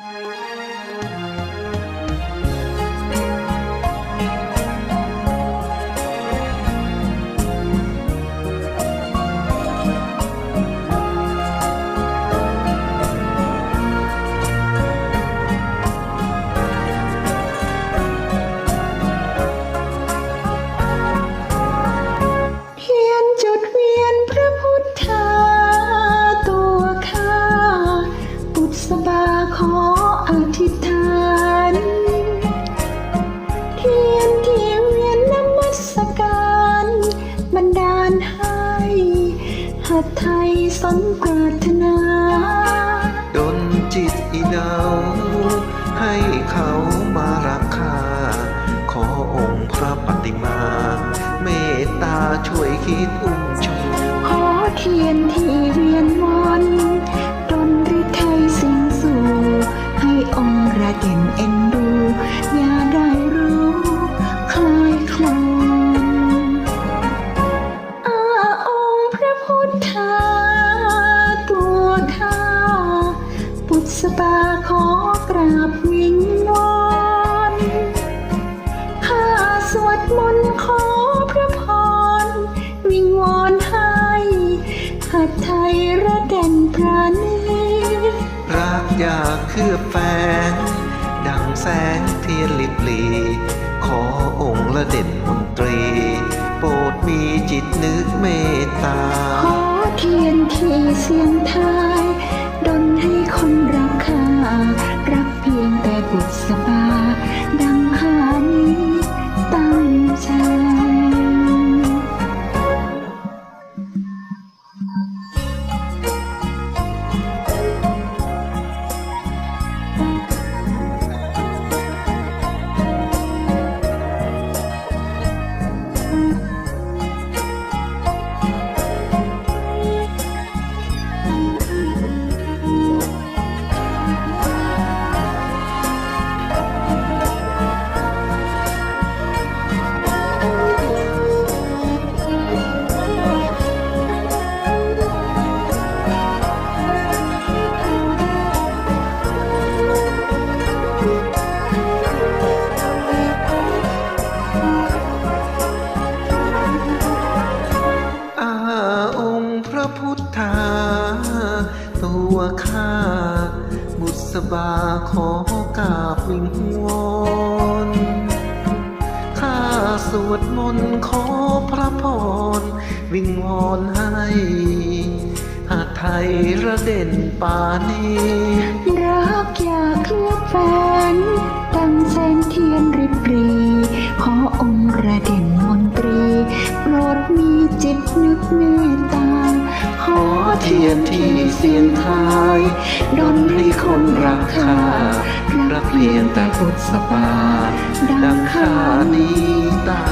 เดไทยสมปรารถนาดนจิตอีเนาให้เขามารักข้าขอองค์พระปฏิมา เมตตาช่วยคิดอุ้มชูขอเทียนที่เวียนมนดนฤทัยสิงสู่ให้องค์ระเด่นเอ็นดู ปุษบาขอกราบวิงวอนข้าสวดมนต์ขอพระพร วิงวอนให้หัดไทยระเด่นพระนีรักอยากเคลือบแฝงดังแสงเทียนลิบหลี ขอองค์ละเด่นมนตรี โปรดมีจิตนึกเมตตา ขอเทียนที่เสียงทาย ข้า บุษบาขอกราบวิงวอนข้าสวดมนต์ขอพระพร วิงวอนให้หาไทยระเด่นป่านี้ รักอยากเคลือบแฟน ดังแสงเทียนริบรี ขอองค์ระเด่นมนตรี โปรดมีจิตนึกเมต ทียนที่เสียนทายดนให้คนรักค่ารักเรียนแต่พุทธสภาดังค่านี้ตา